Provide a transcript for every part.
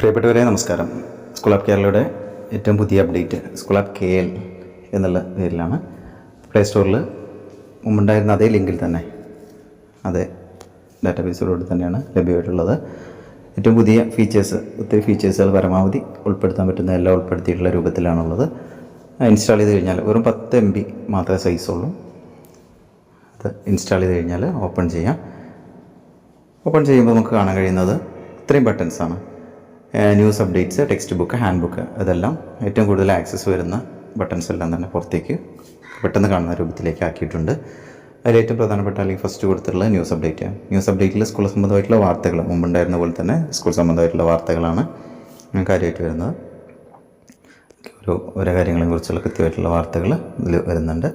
പ്രിയപ്പെട്ടവരെ നമസ്കാരം. School of കേരളയുടെ ഏറ്റവും പുതിയ update school of K L എന്നുള്ള പേരിലാണ് പ്ലേ സ്റ്റോറിൽ മുമ്പുണ്ടായിരുന്ന അതേ ലിങ്കിൽ തന്നെ അതേ ഡാറ്റാബേസിലൂടെ തന്നെയാണ് ലഭ്യമായിട്ടുള്ളത്. ഏറ്റവും പുതിയ ഫീച്ചേഴ്സ് ഒത്തിരി ഫീച്ചേഴ്സുകൾ പരമാവധി ഉൾപ്പെടുത്താൻ പറ്റുന്ന എല്ലാം ഉൾപ്പെടുത്തിയിട്ടുള്ള രൂപത്തിലാണുള്ളത്. ഇൻസ്റ്റാൾ ചെയ്ത് കഴിഞ്ഞാൽ വെറും പത്ത് എം ബി മാത്രമേ സൈസുള്ളൂ അത് ഇൻസ്റ്റാൾ ചെയ്ത് കഴിഞ്ഞാൽ ഓപ്പൺ ചെയ്യാം. ഓപ്പൺ ചെയ്യുമ്പോൾ നമുക്ക് കാണാൻ കഴിയുന്നത് ഇത്രയും ബട്ടൺസാണ് news updates text book hand book ഇതെല്ലാം ഏറ്റവും കൂടുതൽ ആക്സസ് വരുന്ന ബട്ടൺസ് എല്ലാം തന്നെ പുറത്തേക്ക് പെട്ടെന്ന് കാണുന്ന രൂപത്തിലേക്ക് ആക്കിയിട്ടുണ്ട്. അതിൽ ഏറ്റവും പ്രധാനപ്പെട്ട അല്ലെങ്കിൽ ഫസ്റ്റ് കൊടുത്തിട്ടുള്ള ന്യൂസ് അപ്ഡേറ്റ് ന്യൂസ് അപ്ഡേറ്റിൽ സ്കൂൾ സംബന്ധമായിട്ടുള്ള വാർത്തകൾ മുമ്പുണ്ടായിരുന്ന പോലെ തന്നെ സ്കൂൾ സംബന്ധമായിട്ടുള്ള വാർത്തകളാണ് കാര്യമായിട്ട് വരുന്നത്. ഓരോ ഓരോ കാര്യങ്ങളെയും കുറിച്ചുള്ള കൃത്യമായിട്ടുള്ള വാർത്തകൾ ഇതിൽ വരുന്നുണ്ട്.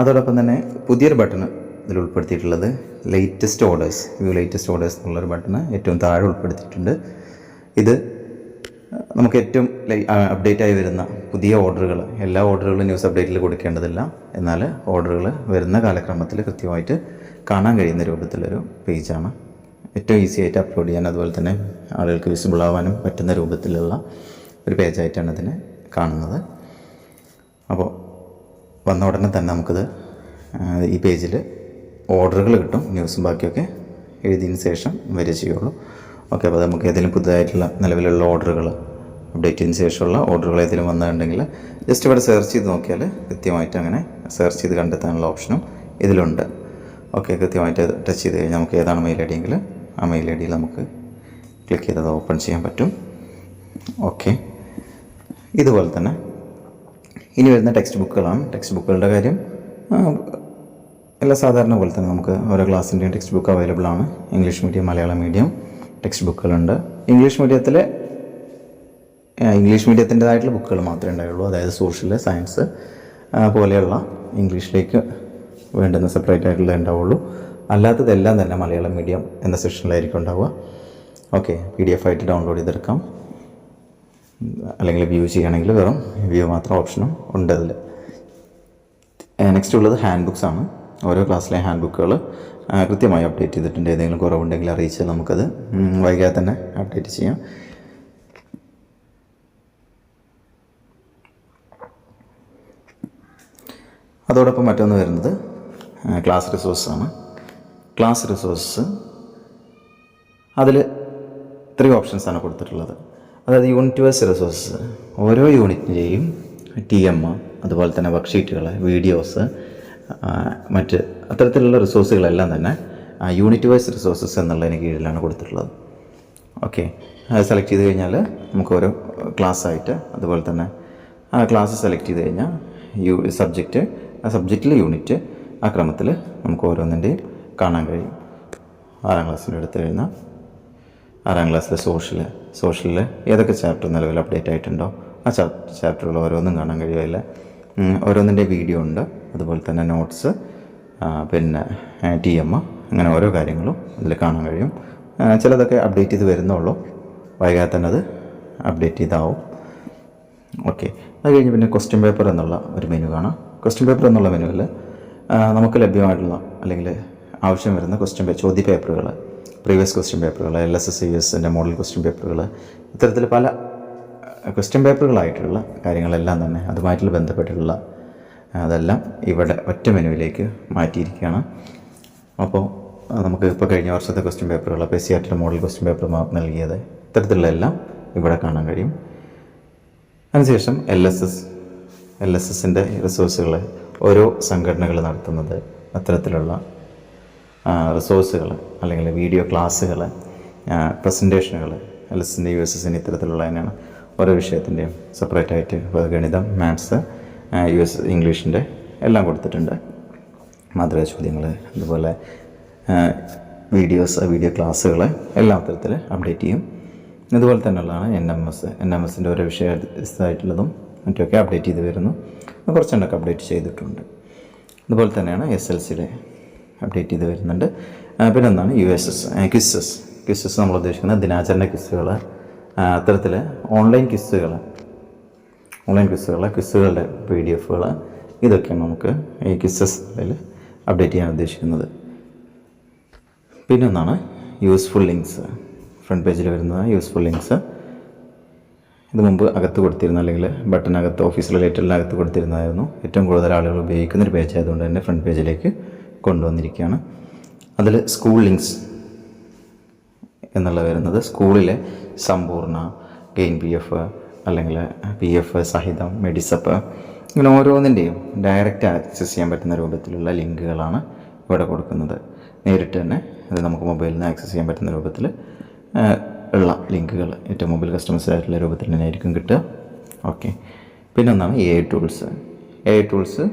അതോടൊപ്പം തന്നെ പുതിയൊരു ബട്ടൺ ഇതിൽ ഉൾപ്പെടുത്തിയിട്ടുള്ളത് latest orders view latest orders എന്നുള്ളൊരു ബട്ടൺ ഏറ്റവും താഴെ ഉൾപ്പെടുത്തിയിട്ടുണ്ട്. ഇത് നമുക്ക് ഏറ്റവും അപ്ഡേറ്റ് ആയി വരുന്ന പുതിയ ഓർഡറുകൾ എല്ലാ ഓർഡറുകളും ന്യൂസ് അപ്ഡേറ്റിൽ കൊടുക്കേണ്ടതില്ല. എന്നാൽ ഓർഡറുകൾ വരുന്ന കാലക്രമത്തിൽ കൃത്യമായിട്ട് കാണാൻ കഴിയുന്ന രൂപത്തിലൊരു പേജാണ് ഏറ്റവും ഈസി ആയിട്ട് അപ്ലോഡ് ചെയ്യാൻ അതുപോലെ തന്നെ ആളുകൾക്ക് വിസിബിൾ ആവാനും പറ്റുന്ന രൂപത്തിലുള്ള ഒരു പേജായിട്ടാണ് ഇതിനെ കാണുന്നത്. അപ്പോൾ വന്ന ഉടനെ തന്നെ നമുക്കിത് ഈ പേജിൽ ഓർഡറുകൾ കിട്ടും. ന്യൂസും ബാക്കിയൊക്കെ എഴുതിയതിന് ശേഷം വരെ ചെയ്യുള്ളൂ. ഓക്കെ അപ്പോൾ നമുക്ക് ഏതെങ്കിലും പുതുതായിട്ടുള്ള നിലവിലുള്ള ഓർഡറുകൾ അപ്ഡേറ്റിന് ശേഷമുള്ള ഓർഡറുകൾ ഏതെങ്കിലും വന്നിട്ടുണ്ടെങ്കിൽ ജസ്റ്റ് ഇവിടെ സെർച്ച് ചെയ്ത് നോക്കിയാൽ കൃത്യമായിട്ട് അങ്ങനെ സെർച്ച് ചെയ്ത് കണ്ടെത്താനുള്ള ഓപ്ഷനും ഇതിലുണ്ട്. ഓക്കെ കൃത്യമായിട്ട് ടച്ച് ചെയ്ത് കഴിഞ്ഞാൽ നമുക്ക് ഏതാണ് മെയിൽ ഐ ഡി എങ്കിൽ ആ മെയിൽ ഐ ഡിയിൽ നമുക്ക് ക്ലിക്ക് ചെയ്ത് അത് ഓപ്പൺ ചെയ്യാൻ പറ്റും. ഓക്കെ ഇതുപോലെ തന്നെ. ഇനി വരുന്ന ടെക്സ്റ്റ് ബുക്കുകളാണ്. ടെക്സ്റ്റ് ബുക്കുകളുടെ കാര്യം എല്ലാ സാധാരണ പോലെ തന്നെ നമുക്ക് ഓരോ ക്ലാസ്സിന്റെയും ടെക്സ്റ്റ് ബുക്ക് അവൈലബിൾ ആണ്. English medium Malayalam medium text ബുക്കുകളുണ്ട് English മീഡിയത്തിലെ ഇംഗ്ലീഷ് മീഡിയത്തിന്റെതായിട്ടുള്ള ബുക്കുകൾ മാത്രമേ ഉണ്ടായുള്ളൂ. അതായത് സോഷ്യൽ സയൻസ് പോലെയുള്ള ഇംഗ്ലീഷിലേക്ക് വേണ്ടുന്ന സെപ്പറേറ്റ് ആയിട്ടുള്ള ഉണ്ടാവുള്ളൂ. അല്ലാത്തതെല്ലാം തന്നെ മലയാളം മീഡിയം എന്ന സെക്ഷനിലായിരിക്കും ഉണ്ടാവുക. ഓക്കെ പി ഡി എഫ് ആയിട്ട് ഡൗൺലോഡ് ചെയ്തെടുക്കാം. അല്ലെങ്കിൽ വ്യൂ ചെയ്യുകയാണെങ്കിൽ വെറും വ്യൂ മാത്രം ഓപ്ഷനും ഉണ്ട് അതിൽ നെക്സ്റ്റ് ഉള്ളത് ഹാൻഡ് ബുക്സ് ആണ്. ഓരോ ക്ലാസ്സിലെ ഹാൻഡ് ബുക്കുകൾ കൃത്യമായി അപ്ഡേറ്റ് ചെയ്തിട്ടുണ്ട്. ഏതെങ്കിലും കുറവുണ്ടെങ്കിൽ അറിയിച്ചാൽ നമുക്കത് വൈകാതെ തന്നെ അപ്ഡേറ്റ് ചെയ്യാം. അതോടൊപ്പം മറ്റൊന്ന് വരുന്നത് ക്ലാസ് റിസോഴ്സാണ് ക്ലാസ് റിസോഴ്സ് അതിൽ ത്രീ ഓപ്ഷൻസാണ് കൊടുത്തിട്ടുള്ളത്. അതായത് യൂണിറ്റ് വൈസ് റിസോഴ്സ് ഓരോ യൂണിറ്റിന്റെയും ടി എം അതുപോലെ തന്നെ വർക്ക്ഷീറ്റുകൾ വീഡിയോസ് മറ്റ് അത്തരത്തിലുള്ള റിസോഴ്സുകളെല്ലാം തന്നെ യൂണിറ്റ് വൈസ് റിസോഴ്സസ് എന്നുള്ളതിന് കീഴിലാണ് കൊടുത്തിട്ടുള്ളത്. ഓക്കെ അത് സെലക്ട് ചെയ്ത് കഴിഞ്ഞാൽ നമുക്ക് ഓരോ ക്ലാസ് ആയിട്ട് അതുപോലെ തന്നെ ആ ക്ലാസ് സെലക്ട് ചെയ്ത് കഴിഞ്ഞാൽ യു സബ്ജക്റ്റ് ആ സബ്ജക്റ്റിലെ യൂണിറ്റ് ആ ക്രമത്തിൽ നമുക്ക് ഓരോന്നിന്റെയും കാണാൻ കഴിയും. ആറാം ക്ലാസ്സിന്റെ അടുത്ത് കഴിഞ്ഞാൽ ആറാം ക്ലാസ്സിലെ സോഷ്യൽ സോഷ്യലിൽ ഏതൊക്കെ ചാപ്റ്റർ നിലവിൽ അപ്ഡേറ്റ് ആയിട്ടുണ്ടോ ആ ചാപ്റ്ററുകൾ ഓരോന്നും കാണാൻ കഴിയുമല്ല ഓരോന്നിന്റെ വീഡിയോ ഉണ്ട്. അതുപോലെ തന്നെ നോട്ട്സ് പിന്നെ ടി എം അങ്ങനെ ഓരോ കാര്യങ്ങളും അതിൽ കാണാൻ കഴിയും. ചിലതൊക്കെ അപ്ഡേറ്റ് ചെയ്ത് വരുന്നുള്ളൂ. വൈകാതെ തന്നെ അത് അപ്ഡേറ്റ് ചെയ്താവും. ഓക്കെ അത് കഴിഞ്ഞ് പിന്നെ ക്വസ്റ്റ്യൻ പേപ്പർ എന്നുള്ള ഒരു മെനു കാണാം. ക്വസ്റ്റ്യൻ പേപ്പർ എന്നുള്ള മെനുവിൽ നമുക്ക് ലഭ്യമായിട്ടുള്ള അല്ലെങ്കിൽ ആവശ്യം വരുന്ന ക്വസ്റ്റ്യൻ ചോദ്യ പേപ്പറുകൾ പ്രീവിയസ് ക്വസ്റ്റ്യൻ പേപ്പറുകൾ എൽ എസ് എസ് യു എസിന്റെ മോഡൽ ക്വസ്റ്റ്യൻ പേപ്പറുകൾ ഇത്തരത്തിൽ പല ക്വസ്റ്റ്യൻ പേപ്പറുകളായിട്ടുള്ള കാര്യങ്ങളെല്ലാം തന്നെ അതുമായിട്ടുള്ള ബന്ധപ്പെട്ടിട്ടുള്ള അതെല്ലാം ഇവിടെ ഒറ്റ മെനുവിലേക്ക് മാറ്റിയിരിക്കുകയാണ്. അപ്പോൾ നമുക്ക് ഇപ്പോൾ കഴിഞ്ഞ വർഷത്തെ ക്വസ്റ്റ്യൻ പേപ്പറുകൾ അപ്പോൾ S C model question paper നൽകിയത് ഇത്തരത്തിലുള്ള എല്ലാം ഇവിടെ കാണാൻ കഴിയും. അതിനുശേഷം L S S L S എസിന്റെ റിസോഴ്സുകൾ ഓരോ സംഘടനകൾ നടത്തുന്നത് അത്തരത്തിലുള്ള റിസോഴ്സുകൾ അല്ലെങ്കിൽ വീഡിയോ ക്ലാസ്സുകൾ പ്രസന്റേഷനുകൾ എൽ എസ് എസിന്റെ യു എസ് എസിന്റെ ഇത്തരത്തിലുള്ള തന്നെയാണ് ഓരോ വിഷയത്തിന്റെയും സെപ്പറേറ്റ് ആയിട്ട് ഗണിതം മാത്സ് യു എസ് ഇംഗ്ലീഷിന്റെ എല്ലാം കൊടുത്തിട്ടുണ്ട്. മാതൃക ചോദ്യങ്ങൾ അതുപോലെ വീഡിയോസ് വീഡിയോ ക്ലാസ്സുകൾ എല്ലാം അത്തരത്തിൽ അപ്ഡേറ്റ് ചെയ്യും. ഇതുപോലെ തന്നെയുള്ളതാണ് N M S N M എസിന്റെ ഓരോ വിഷയമായിട്ടുള്ളതും മറ്റുമൊക്കെ അപ്ഡേറ്റ് ചെയ്ത് വരുന്നു. കുറച്ചെണ്ണൊക്കെ അപ്ഡേറ്റ് ചെയ്തിട്ടുണ്ട്. അതുപോലെ തന്നെയാണ് എസ് എൽ സിയുടെ അപ്ഡേറ്റ് ചെയ്ത് വരുന്നുണ്ട്. പിന്നെ ഒന്നാണ് U S S quizzes quizzes നമ്മൾ ഉദ്ദേശിക്കുന്നത് ദിനാചരണ ക്വിസുകൾ അത്തരത്തിൽ ഓൺലൈൻ ക്വിസ്സുകൾ ഓൺലൈൻ ക്വിസുകൾ ക്വിസുകളുടെ പി ഡി എഫുകൾ ഇതൊക്കെയാണ് നമുക്ക് ഈ ക്വിസസ് അപ്ഡേറ്റ് ചെയ്യാൻ ഉദ്ദേശിക്കുന്നത്. പിന്നെ ഒന്നാണ് യൂസ്ഫുൾ ലിങ്ക്സ് ഫ്രണ്ട് പേജിൽ വരുന്ന യൂസ്ഫുൾ ലിങ്ക്സ് ഇത് മുമ്പ് അകത്ത് കൊടുത്തിരുന്ന അല്ലെങ്കിൽ ബട്ടനകത്ത് ഓഫീസ് റിലേറ്റഡിനകത്ത് കൊടുത്തിരുന്നതായിരുന്നു. ഏറ്റവും കൂടുതൽ ആളുകൾ ഉപയോഗിക്കുന്ന ഒരു പേജ് ആയതുകൊണ്ട് തന്നെ ഫ്രണ്ട് പേജിലേക്ക് കൊണ്ടുവന്നിരിക്കുകയാണ്. അതിൽ സ്കൂൾ ലിങ്ക്സ് എന്നുള്ള വരുന്നത്. സ്കൂളിലെ സമ്പൂർണ ഗെയിൻ പി എഫ് അല്ലെങ്കിൽ പി എഫ് സഹിതം മെഡിസപ്പ് ഇങ്ങനെ ഓരോന്നിന്റെയും ഡയറക്റ്റ് ആക്സസ് ചെയ്യാൻ പറ്റുന്ന രൂപത്തിലുള്ള ലിങ്കുകളാണ് ഇവിടെ കൊടുക്കുന്നത്. നേരിട്ട് തന്നെ അത് നമുക്ക് മൊബൈലിൽ നിന്ന് ആക്സസ് ചെയ്യാൻ പറ്റുന്ന രൂപത്തിൽ ഉള്ള ലിങ്കുകൾ ഏറ്റവും മൊബൈൽ കസ്റ്റമേഴ്സ് ആയിട്ടുള്ള രൂപത്തിൽ തന്നെ ആയിരിക്കും കിട്ടുക. ഓക്കെ പിന്നെ ഒന്നാണ് എ ടൂൾസ് എ ടൂൾസ്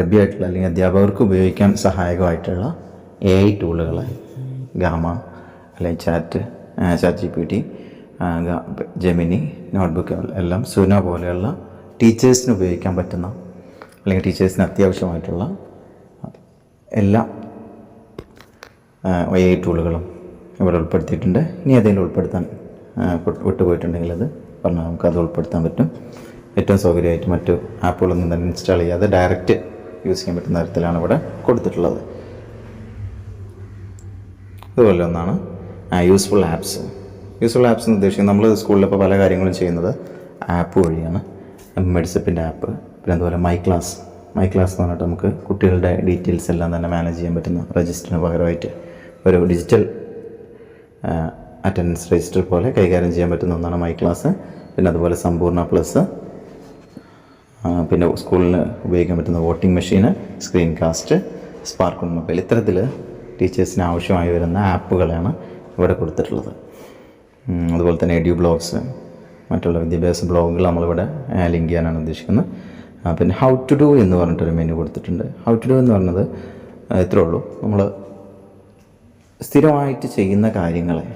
ലഭ്യമായിട്ടുള്ള അല്ലെങ്കിൽ അധ്യാപകർക്ക് ഉപയോഗിക്കാൻ സഹായകമായിട്ടുള്ള എ ഐ ടൂളുകൾ ഗാമ അല്ലെങ്കിൽ chat chat G P T Gemini notebook എല്ലാം സുന പോലെയുള്ള ടീച്ചേഴ്സിന് ഉപയോഗിക്കാൻ പറ്റുന്ന അല്ലെങ്കിൽ ടീച്ചേഴ്സിന് അത്യാവശ്യമായിട്ടുള്ള എല്ലാ എ ഐ ടൂളുകളും ഇവിടെ ഉൾപ്പെടുത്തിയിട്ടുണ്ട്. ഇനി ഏതെങ്കിലും ഉൾപ്പെടുത്താൻ വിട്ടുപോയിട്ടുണ്ടെങ്കിൽ അത് പറഞ്ഞാൽ നമുക്ക് അത് ഉൾപ്പെടുത്താൻ പറ്റും. ഏറ്റവും സൗകര്യമായിട്ട് മറ്റു ആപ്പുകളൊന്നും തന്നെ ഇൻസ്റ്റാൾ ചെയ്യാതെ ഡയറക്റ്റ് യൂസ് ചെയ്യാൻ പറ്റുന്ന തരത്തിലാണ് ഇവിടെ കൊടുത്തിട്ടുള്ളത്. അതുപോലെ ഒന്നാണ്. യൂസ്ഫുൾ ആപ്സ് യൂസ്ഫുൾ ആപ്സ് എന്ന് ഉദ്ദേശിക്കുന്നത് നമ്മൾ സ്കൂളിൽ ഇപ്പോൾ പല കാര്യങ്ങളും ചെയ്യുന്നത് ആപ്പ് വഴിയാണ്. മെഡിസപ്പിന്റെ ആപ്പ് പിന്നെ അതുപോലെ മൈ ക്ലാസ് മൈ ക്ലാസ് എന്ന് പറഞ്ഞിട്ട് നമുക്ക് കുട്ടികളുടെ ഡീറ്റെയിൽസ് എല്ലാം തന്നെ മാനേജ് ചെയ്യാൻ പറ്റുന്ന രജിസ്റ്ററിന് പകരമായിട്ട് ഒരു ഡിജിറ്റൽ അറ്റൻഡൻസ് രജിസ്റ്റർ പോലെ കൈകാര്യം ചെയ്യാൻ പറ്റുന്ന ഒന്നാണ് മൈ ക്ലാസ് പിന്നെ അതുപോലെ സമ്പൂർണ പ്ലസ് പിന്നെ സ്കൂളിന് ഉപയോഗിക്കാൻ പറ്റുന്ന വോട്ടിംഗ് മെഷീന് സ്ക്രീൻ കാസ്റ്റ് സ്പാർക്ക് മൊബൈൽ. ഇത്തരത്തിൽ ടീച്ചേഴ്സിന് ആവശ്യമായി വരുന്ന ആപ്പുകളാണ് ഇവിടെ കൊടുത്തിട്ടുള്ളത്. അതുപോലെ തന്നെ എഡ്യൂ ബ്ലോഗ്സ് മറ്റുള്ള വിദ്യാഭ്യാസ ബ്ലോഗുകൾ നമ്മളിവിടെ ലിങ്ക് ചെയ്യാനാണ് ഉദ്ദേശിക്കുന്നത്. പിന്നെ ഹൗ ടു ഡു എന്ന് പറഞ്ഞിട്ടൊരു മെനു കൊടുത്തിട്ടുണ്ട്. ഹൗ ടു ഡു എന്ന് പറഞ്ഞത് ഇത്രേ ഉള്ളൂ. നമ്മൾ സ്ഥിരമായിട്ട് ചെയ്യുന്ന കാര്യങ്ങളെ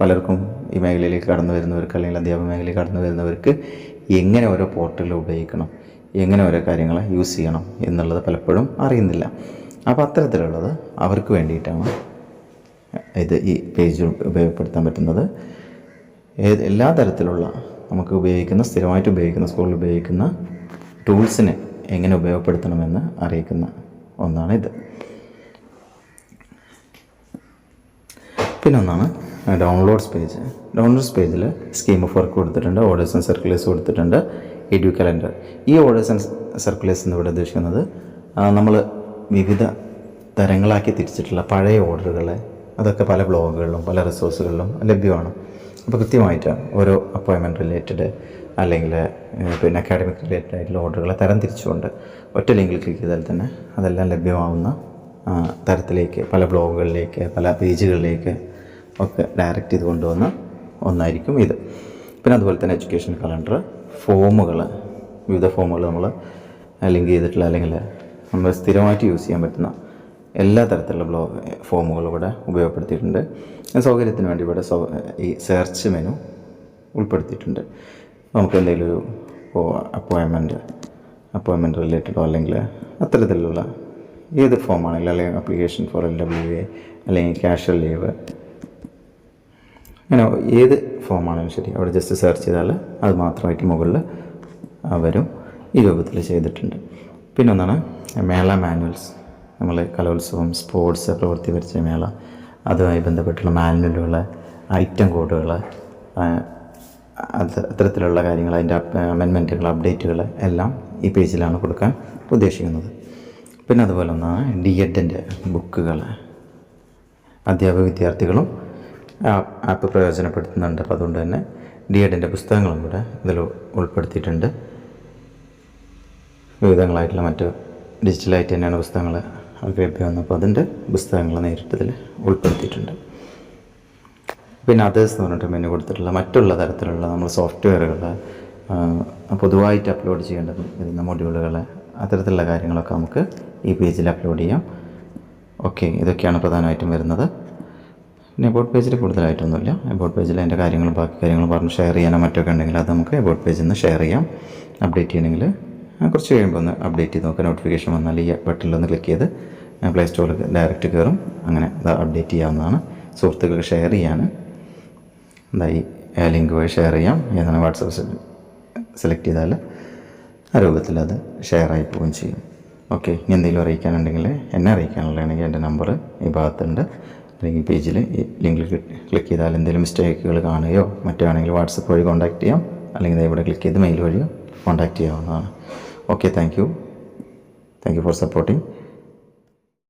പലർക്കും ഈ മേഖലയിലേക്ക് കടന്നു വരുന്നവർക്ക് അല്ലെങ്കിൽ അധ്യാപന മേഖലയിൽ കടന്നു വരുന്നവർക്ക് എങ്ങനെ ഓരോ പോർട്ടലുകൾ ഉപയോഗിക്കണം എങ്ങനെ ഓരോ കാര്യങ്ങളെ യൂസ് ചെയ്യണം എന്നുള്ളത് പലപ്പോഴും അറിയുന്നില്ല. അപ്പോൾ അത്തരത്തിലുള്ളത് അവർക്ക് വേണ്ടിയിട്ടാണ് ഇത് ഈ പേജ് ഉപയോഗപ്പെടുത്താൻ പറ്റുന്നത്. ഏത് എല്ലാ തരത്തിലുള്ള നമുക്ക് ഉപയോഗിക്കുന്ന സ്ഥിരമായിട്ട് ഉപയോഗിക്കുന്ന സ്കൂളിൽ ഉപയോഗിക്കുന്ന ടൂൾസിനെ എങ്ങനെ ഉപയോഗപ്പെടുത്തണമെന്ന് അറിയിക്കുന്ന ഒന്നാണ് ഇത്. പിന്നെ ഒന്നാണ് ഡൗൺലോഡ്സ് പേജ്. ഡൗൺലോഡ്സ് പേജിൽ സ്കീം ഓഫ് വർക്ക് കൊടുത്തിട്ടുണ്ട് ഓർഡേഴ്സ് ആൻഡ് സർക്കുലേഴ്സ് കൊടുത്തിട്ടുണ്ട് എഡ്യൂ കലണ്ടർ. ഈ ഓർഡേഴ്സ് ആൻഡ് സർക്കുലേഴ്സ് എന്ന് ഇവിടെ ഉദ്ദേശിക്കുന്നത് നമ്മൾ വിവിധ തരങ്ങളാക്കി തിരിച്ചിട്ടുള്ള പഴയ ഓർഡറുകൾ അതൊക്കെ പല ബ്ലോഗുകളിലും പല റിസോഴ്സുകളിലും ലഭ്യമാണ്. അപ്പോൾ കൃത്യമായിട്ട് ഓരോ അപ്പോയിൻമെന്റ് റിലേറ്റഡ് അല്ലെങ്കിൽ പിന്നെ അക്കാഡമിക് റിലേറ്റഡ് ആയിട്ടുള്ള ഓർഡറുകളെ തരം തിരിച്ചുകൊണ്ട് ഒറ്റ ലിങ്കിൽ ക്ലിക്ക് ചെയ്താൽ തന്നെ അതെല്ലാം ലഭ്യമാവുന്ന തരത്തിലേക്ക് പല ബ്ലോഗുകളിലേക്ക് പല പേജുകളിലേക്ക് ഒക്കെ ഡയറക്റ്റ് ചെയ്ത് കൊണ്ടുവന്ന ഒന്നായിരിക്കും ഇത്. പിന്നെ അതുപോലെ തന്നെ എഡ്യൂക്കേഷൻ കലണ്ടർ ഫോമുകൾ വിവിധ ഫോമുകൾ നമ്മൾ ലിങ്ക് ചെയ്തിട്ടുള്ള അല്ലെങ്കിൽ നമ്മൾ സ്ഥിരമായിട്ട് യൂസ് ചെയ്യാൻ പറ്റുന്ന എല്ലാ തരത്തിലുള്ള ബ്ലോ ഫോമുകളും ഇവിടെ ഉപയോഗപ്പെടുത്തിയിട്ടുണ്ട്. സൗകര്യത്തിന് വേണ്ടി ഇവിടെ ഈ സെർച്ച് മെനു ഉൾപ്പെടുത്തിയിട്ടുണ്ട്. നമുക്ക് എന്തെങ്കിലും ഒരു ഇപ്പോൾ അപ്പോയിൻമെന്റ് അപ്പോയിൻമെന്റ് റിലേറ്റഡോ അല്ലെങ്കിൽ അത്തരത്തിലുള്ള ഏത് ഫോമാണെങ്കിലും അല്ലെങ്കിൽ application for L W A അല്ലെങ്കിൽ ക്യാഷ്വൽ ലീവ് അങ്ങനെ ഏത് ഫോമാണെങ്കിലും ശരി അവിടെ ജസ്റ്റ് സെർച്ച് ചെയ്താൽ അത് മാത്രമായിട്ട് മുകളിൽ വരും. ഈ രൂപത്തിൽ ചെയ്തിട്ടുണ്ട്. പിന്നെ ഒന്നാണ് മേള മാനുവൽസ്. നമ്മൾ കലോത്സവം സ്പോർട്സ് പ്രവൃത്തി പരിചയ മേള അതുമായി ബന്ധപ്പെട്ടുള്ള മാനുവലുകൾ ഐറ്റം കോഡുകൾ അത് അത്തരത്തിലുള്ള കാര്യങ്ങൾ അതിന്റെ അമെൻമെന്റുകൾ അപ്ഡേറ്റുകൾ എല്ലാം ഈ പേജിലാണ് കൊടുക്കാൻ ഉദ്ദേശിക്കുന്നത്. പിന്നെ അതുപോലെ ഒന്നാണ് ഡി എഡിന്റെ ബുക്കുകൾ അധ്യാപക വിദ്യാർത്ഥികളും ആപ്പ് പ്രയോജനപ്പെടുത്തുന്നുണ്ട്. അപ്പോൾ അതുകൊണ്ട് തന്നെ ഡി എഡിന്റെ പുസ്തകങ്ങളും കൂടെ ഇതിൽ ഉൾപ്പെടുത്തിയിട്ടുണ്ട്. വിവിധങ്ങളായിട്ടുള്ള മറ്റ് ഡിജിറ്റലായിട്ട് തന്നെയാണ് പുസ്തകങ്ങൾ അവർക്ക് ലഭ്യമാകുന്നത് അപ്പോൾ അതിന്റെ പുസ്തകങ്ങൾ നേരിട്ട് ഇതിൽ ഉൾപ്പെടുത്തിയിട്ടുണ്ട്. പിന്നെ അതേഴ്സ് എന്ന് പറഞ്ഞിട്ട് മെനു കൊടുത്തിട്ടുള്ള മറ്റുള്ള തരത്തിലുള്ള നമ്മൾ സോഫ്റ്റ്വെയറുകൾ പൊതുവായിട്ട് അപ്ലോഡ് ചെയ്യേണ്ടത് വരുന്ന മൊഡ്യൂളുകൾ അത്തരത്തിലുള്ള കാര്യങ്ങളൊക്കെ നമുക്ക് ഈ പേജിൽ അപ്ലോഡ് ചെയ്യാം. ഓക്കെ ഇതൊക്കെയാണ് പ്രധാനമായിട്ടും വരുന്നത്. പിന്നെ എബോട്ട് പേജിൽ കൂടുതലായിട്ടൊന്നുമില്ല. എബോട്ട് പേജിൽ അതിന്റെ കാര്യങ്ങളും ബാക്കി കാര്യങ്ങളും പറഞ്ഞ് ഷെയർ ചെയ്യാനോ മറ്റൊക്കെ ഉണ്ടെങ്കിൽ അത് നമുക്ക് എബോട്ട് പേജിൽ നിന്ന് ഷെയർ ചെയ്യാം. അപ്ഡേറ്റ് ചെയ്യണമെങ്കിൽ കുറച്ച് കഴിയുമ്പോൾ ഒന്ന് അപ്ഡേറ്റ് ചെയ്ത് നോക്കാം നോട്ടിഫിക്കേഷൻ വന്നാൽ ഈ ബട്ടണിൽ ഒന്ന് ക്ലിക്ക് ചെയ്ത് പ്ലേ സ്റ്റോറിൽ ഡയറക്റ്റ് കയറും അങ്ങനെ അത് അപ്ഡേറ്റ് ചെയ്യാവുന്നതാണ്. സുഹൃത്തുക്കൾക്ക് ഷെയർ ചെയ്യാൻ ഈ ലിങ്ക് വഴി ഷെയർ ചെയ്യാം. ഏതാണ് വാട്സപ്പ് സെലക്ട് ചെയ്താൽ ആ രൂപത്തിൽ അത് ഷെയർ ആയി പോവുകയും ചെയ്യും. ഓക്കെ ഇനി എന്തെങ്കിലും അറിയിക്കാനുണ്ടെങ്കിൽ എന്നെ അറിയിക്കാനുള്ളതാണെങ്കിൽ എന്റെ നമ്പർ ഈ ഭാഗത്തുണ്ട്. അല്ലെങ്കിൽ പേജിൽ ഈ ലിങ്കിൽ ക്ലിക്ക് ചെയ്താൽ എന്തെങ്കിലും മിസ്റ്റേക്കുകൾ കാണുകയോ മറ്റാണെങ്കിൽ വാട്സപ്പ് വഴി കോൺടാക്റ്റ് ചെയ്യാം. അല്ലെങ്കിൽ ഇവിടെ ക്ലിക്ക് ചെയ്ത് മെയിൽ വഴിയോ കോൺടാക്റ്റ് ചെയ്യാവുന്നതാണ്. Okay thank you thank you for supporting